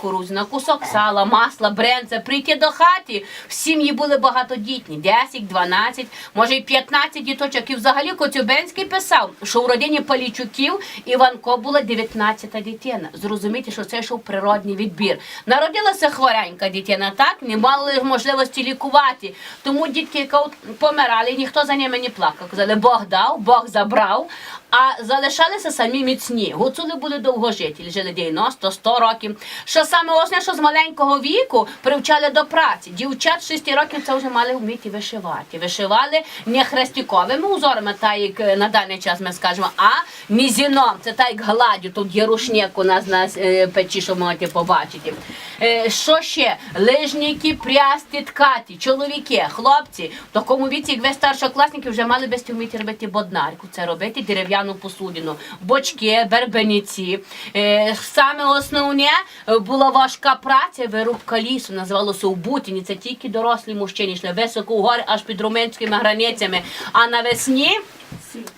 кукурудзу, на кусок сала, масла, бренця, прийти до хати. В сім'ї були багатодітні, 10, 12, може й 15 діточок. І взагалі Коцюбенський писав, що у родині Палічуків Іванко була 19 дитина. Зрозумійте, що це йшов природний відбір. Народилася хворенька дитина, так, не мали можливості лікувати. Тому дітки, які помирали, ніхто за ними не плакав. Казали, Бог дав, Бог забрав, а залишалися самі міцні. Гуцули були довгожителі, жили 90-100 років. Що саме основне, що з маленького віку привчали до праці. Дівчат 6 років це вже мали вміти вишивати. Вишивали не хрестиковими узорами, так як е, на даний час ми скажемо, а мізіном. Це так як гладдю. Тут є рушник у нас на е, печі, що можете побачити. Е, Що ще? Лижники, прясти, ткати, чоловіки, хлопці. В такому віці, як ви старшокласники, вже мали би вміти робити боднарку. Це робити дерев'яну посудину, бочки, бербениці. Е, Саме основне е, була важка праця, вирубка лісу, називалося у Бутіні. Це тільки дорослі мужчини йшли високо гори, аж під румунськими границями. А навесні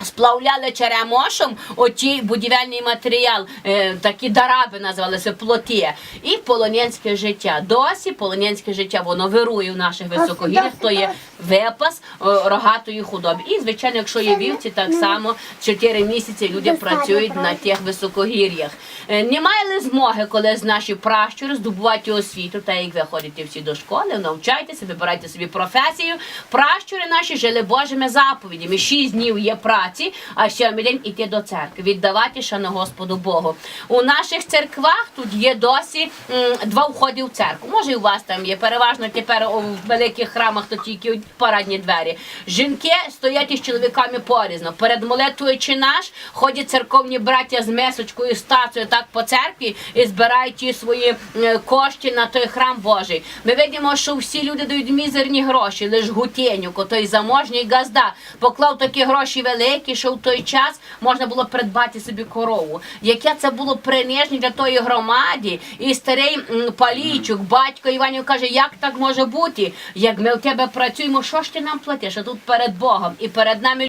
сплавляли черемошем оті будівельний матеріал, е, такі дараби називалися плоти. І полонянське життя. Досі полонянське життя воно вирує в наших високогір'ях, то є випас е, рогатої худоби. І, звичайно, якщо є вівці, так само 4 місяці люди працюють на тих високогір'ях. Е, Не мали змоги, коли з наші пращури здобувати освіту, та як ви ходите всі до школи, навчайтеся, вибирайте собі професію. Пращури наші жили Божими заповідями. Шість днів є праці, а день іти до церкви, віддавати шану Господу Богу. У наших церквах тут є досі м, два входи в церкву. Може, і у вас там є. Переважно тепер у великих храмах то тільки парадні двері. Жінки стоять із чоловіками порізно. Перед молитвою чи наш ходять церковні браття з месочкою, з тацею так по церкві і збирають ті свої кошти на той храм Божий. Ми видимо, що всі люди дають мізерні гроші, лише гутєнюк, той заможній газда поклав такі гроші великі, що в той час можна було придбати собі корову. Яке це було приниження для тої громаді, і старий палійчук, батько Іванів каже, як так може бути? Як ми в тебе працюємо, що ж ти нам платиш? А тут перед Богом і перед нами.